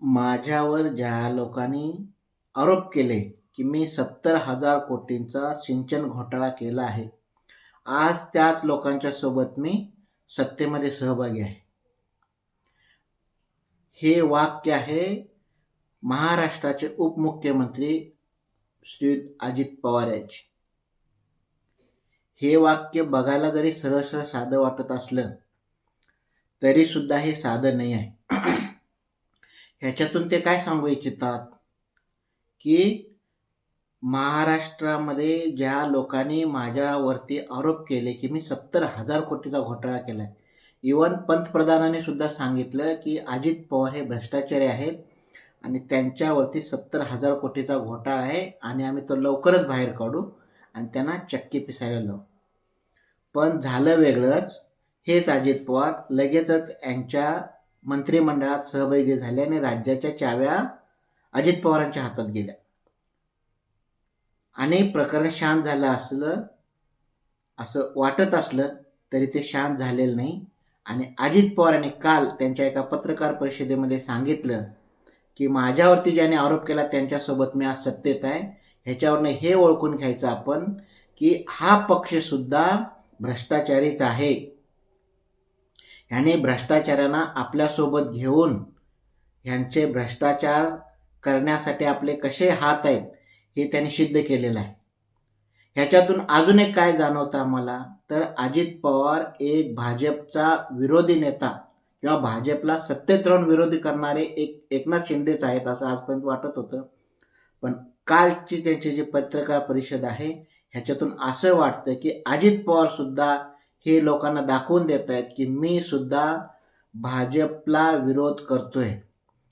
माझ्यावर ज्या लोकांनी आरोप केले की मी सत्तर हजार कोटींचा सिंचन घोटाळा केला आहे आज त्याच लोकांच्या सोबत मी सत्तेमध्ये सहभागी आहे. हे वाक्य आहे महाराष्ट्राचे उपमुख्यमंत्री श्री अजित पवार यांचे. हे वाक्य बघायला जरी सरळ सरळ साधं वाटत असलं तरीसुद्धा हे साधं नाही आहे. ह्याच्यातून ते काय सांगू इच्छितात? की महाराष्ट्रामध्ये ज्या लोकांनी माझ्यावरती आरोप केले की मी सत्तर हजार कोटीचा घोटाळा केला आहे इवन पंतप्रधानांनी सुद्धा सांगितलं की अजित पवार हे भ्रष्टाचारी आहेत आणि त्यांच्यावरती सत्तर हजार कोटीचा घोटाळा आहे आणि आम्ही तो लवकरच बाहेर काढू आणि त्यांना चक्की पिसायला लावू. पण झालं वेगळंच. हेच अजित पवार लगेचच यांच्या मंत्रिमंडळात सहभागी झाले आणि राज्याच्या चाव्या अजित पवारांच्या हातात गेल्या. आणि प्रकरण शांत झालं असलं असं वाटत असलं तरी ते शांत झालेलं नाही. आणि अजित पवारांनी काल त्यांच्या एका पत्रकार परिषदेमध्ये सांगितलं की माझ्यावरती ज्याने आरोप केला त्यांच्यासोबत मी आज सत्तेत आहे. ह्याच्यावरनं हे ओळखून घ्यायचं आपण की हा पक्षसुद्धा भ्रष्टाचारीच आहे. ह्याने भ्रष्टाचाऱ्यांना आपल्यासोबत घेऊन ह्यांचे भ्रष्टाचार करण्यासाठी आपले कसे हात आहेत हे त्यांनी सिद्ध केलेलं आहे. ह्याच्यातून अजून एक काय जाणवतं आम्हाला? तर अजित पवार एक भाजपचा विरोधी नेता किंवा भाजपला सत्तेत राहून विरोधी करणारे एक एकनाथ शिंदेच आहेत असं आजपर्यंत वाटत होतं. पण कालची त्यांची जी पत्रकार परिषद आहे ह्याच्यातून असं वाटतं की अजित पवारसुद्धा हे लोकांना दाखवून देत आहेत की मी सुद्धा भाजपला विरोध करतोय.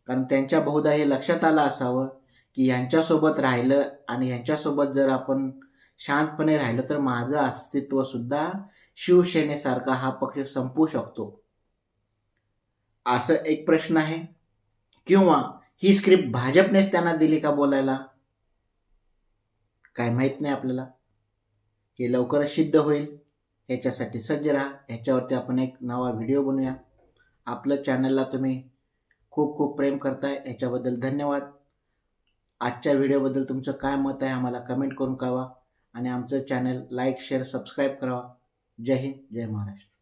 कारण त्यांच्या बहुधा हे लक्षात आलं असावं की यांच्यासोबत राहिलं आणि यांच्यासोबत जर आपण शांतपणे राहिलं तर माझं अस्तित्वसुद्धा शिवसेनेसारखा हा पक्ष संपू शकतो. असं एक प्रश्न आहे. किंवा ही स्क्रिप्ट भाजपनेच त्यांना दिली का बोलायला? काय माहीत नाही आपल्याला. हे लवकरच सिद्ध होईल. याच्यासाठी सज्ज राहा. ह्याच्यावरती आपण एक नवा व्हिडिओ बनवूया. आपलं चॅनलला तुम्ही खूप खूप प्रेम करताय. ह्याच्याबद्दल धन्यवाद. आजच्या व्हिडिओबद्दल तुमचं काय मत आहे आम्हाला कमेंट करून कळवा. आणि आमचं चॅनल लाईक शेअर सबस्क्राईब करावा. जय हिंद जय महाराष्ट्र.